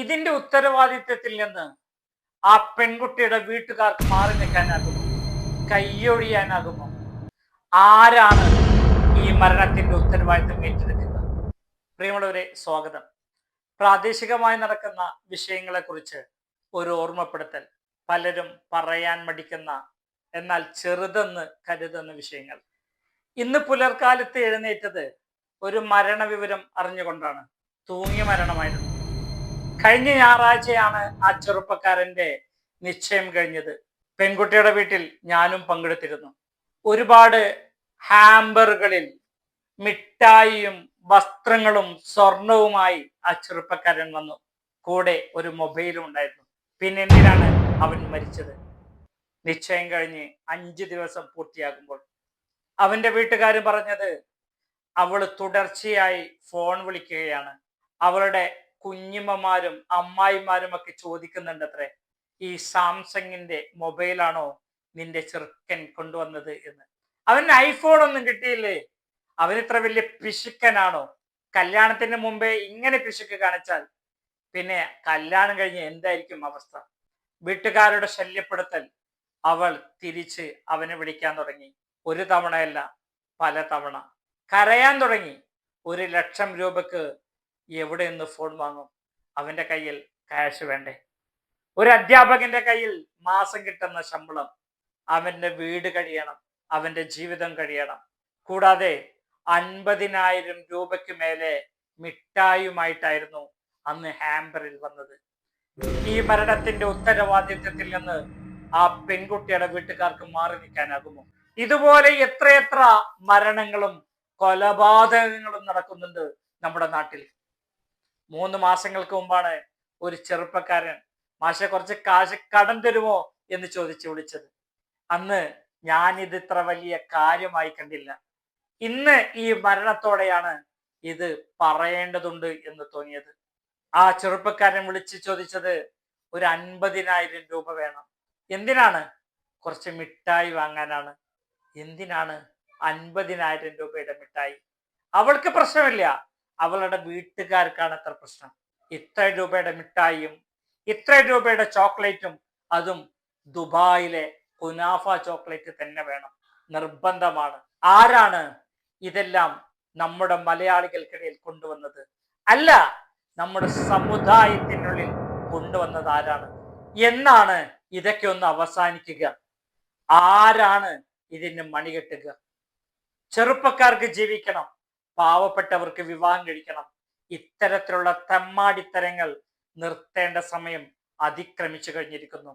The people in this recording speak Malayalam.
ഇതിന്റെ ഉത്തരവാദിത്വത്തിൽ നിന്ന് ആ പെൺകുട്ടിയുടെ വീട്ടുകാർക്ക് മാറി നിൽക്കാനാകുമോ? കൈയൊഴിയാനാകുമോ ആരാണ് ഈ മരണത്തിന്റെ ഉത്തരവാദിത്വം ഏറ്റെടുക്കുക? പ്രിയമുള്ളവരെ സ്വാഗതം. പ്രാദേശികമായി നടക്കുന്ന വിഷയങ്ങളെക്കുറിച്ച് ഒരു ഓർമ്മപ്പെടുത്തൽ. പലരും പറയാൻ മടിക്കുന്ന എന്നാൽ ചെറുതെന്ന് കരുതുന്ന വിഷയങ്ങൾ. ഇന്ന് പുലർക്കാലത്ത് എഴുന്നേറ്റത് ഒരു മരണവിവരം അറിഞ്ഞുകൊണ്ടാണ്. തൂങ്ങിയ മരണമായിരുന്നു. കഴിഞ്ഞ ഞായറാഴ്ചയാണ് ആ ചെറുപ്പക്കാരന്റെ നിശ്ചയം കഴിഞ്ഞത്. പെൺകുട്ടിയുടെ വീട്ടിൽ ഞാനും പങ്കെടുത്തിരുന്നു. ഒരുപാട് ഹാമ്പറുകളിൽ മിഠായിയും വസ്ത്രങ്ങളും സ്വർണവുമായി ആ ചെറുപ്പക്കാരൻ വന്നു. കൂടെ ഒരു മൊബൈലും ഉണ്ടായിരുന്നു. പിന്നെ എന്തിനാണ് അവൻ മരിച്ചത്? നിശ്ചയം കഴിഞ്ഞ് അഞ്ച് ദിവസം പൂർത്തിയാകുമ്പോൾ അവന്റെ വീട്ടുകാർ പറഞ്ഞത് അവൾ തുടർച്ചയായി ഫോൺ വിളിക്കുകയാണ്. അവളുടെ കുഞ്ഞിമ്മമാരും അമ്മായിമാരും ഒക്കെ ചോദിക്കുന്നുണ്ടത്രേ ഈ സാംസങ്ങിന്റെ മൊബൈലാണോ നിന്റെ ചെറുക്കൻ കൊണ്ടുവന്നത് എന്ന്. അവന് ഐഫോൺ ഒന്നും കിട്ടിയില്ലേ? അവൻ ഇത്ര വലിയ പിശുക്കനാണോ? കല്യാണത്തിന് മുമ്പേ ഇങ്ങനെ പിശുക്ക് കാണിച്ചാൽ പിന്നെ കല്യാണം കഴിഞ്ഞ് എന്തായിരിക്കും അവസ്ഥ? വീട്ടുകാരുടെ ശല്യപ്പെടുത്തൽ. അവൾ തിരിച്ച് അവനെ വിളിക്കാൻ തുടങ്ങി. ഒരു തവണയല്ല പല തവണ. കരയാൻ തുടങ്ങി. ഒരു ലക്ഷം രൂപക്ക് എവിടെ നിന്ന് ഫോൺ വാങ്ങും? അവന്റെ കയ്യിൽ ക്യാഷ് വേണ്ടേ? ഒരു അധ്യാപകന്റെ കയ്യിൽ മാസം കിട്ടുന്ന ശമ്പളം അവന്റെ വീട് കഴിയണം അവന്റെ ജീവിതം കഴിയണം. കൂടാതെ അൻപതിനായിരം രൂപയ്ക്ക് മേലെ മിഠായുമായിട്ടായിരുന്നു അന്ന് ഹാമ്പറിൽ വന്നത്. ഈ മരണത്തിന്റെ ഉത്തരവാദിത്വത്തിൽ നിന്ന് ആ പെൺകുട്ടിയുടെ വീട്ടുകാർക്ക് മാറി നിൽക്കാനാകുമോ? ഇതുപോലെ എത്രയെത്ര മരണങ്ങളും കൊലപാതകങ്ങളും നടക്കുന്നുണ്ട് നമ്മുടെ നാട്ടിൽ. മൂന്ന് മാസങ്ങൾക്ക് മുമ്പാണ് ഒരു ചെറുപ്പക്കാരൻ മാഷെ കുറച്ച് കാശ് കടം തരുമോ? എന്ന് ചോദിച്ചു വിളിച്ചത്. അന്ന് ഞാനിത് ഇത്ര വലിയ കാര്യമായി കണ്ടില്ല. ഇന്ന് ഈ മരണത്തോടെയാണ് ഇത് പറയേണ്ടതുണ്ട് എന്ന് തോന്നിയത്. ആ ചെറുപ്പക്കാരൻ വിളിച്ച് ചോദിച്ചത് ഒരു അൻപതിനായിരം രൂപ വേണം. എന്തിനാണ്? കുറച്ച് മിഠായി വാങ്ങാനാണ്. എന്തിനാണ് അൻപതിനായിരം രൂപയുടെ മിഠായി? അവൾക്ക് പ്രശ്നമില്ല. അവളുടെ വീട്ടുകാർക്കാണ് അത്ര പ്രശ്നം. ഇത്ര രൂപയുടെ മിഠായിയും ഇത്ര രൂപയുടെ ചോക്ലേറ്റും അതും ദുബായിലെ കുനാഫ ചോക്ലേറ്റ് തന്നെ വേണം. നിർബന്ധമാണ്. ആരാണ് ഇതെല്ലാം നമ്മുടെ മലയാളികൾക്കിടയിൽ കൊണ്ടുവന്നത്? അല്ല നമ്മുടെ സമുദായത്തിനുള്ളിൽ കൊണ്ടുവന്നത് ആരാണ്? എന്നാണ് ഇതൊക്കെ ഒന്ന് അവസാനിക്കുക. ആരാണ് ഇതിന് മണികെട്ടുക? ചെറുപ്പക്കാർക്ക് ജീവിക്കണം. പാവപ്പെട്ടവർക്ക് വിവാഹം കഴിക്കണം. ഇത്തരത്തിലുള്ള തെമ്മാടിത്തരങ്ങൾ നിർത്തേണ്ട സമയം അതിക്രമിച്ചു കഴിഞ്ഞിരിക്കുന്നു.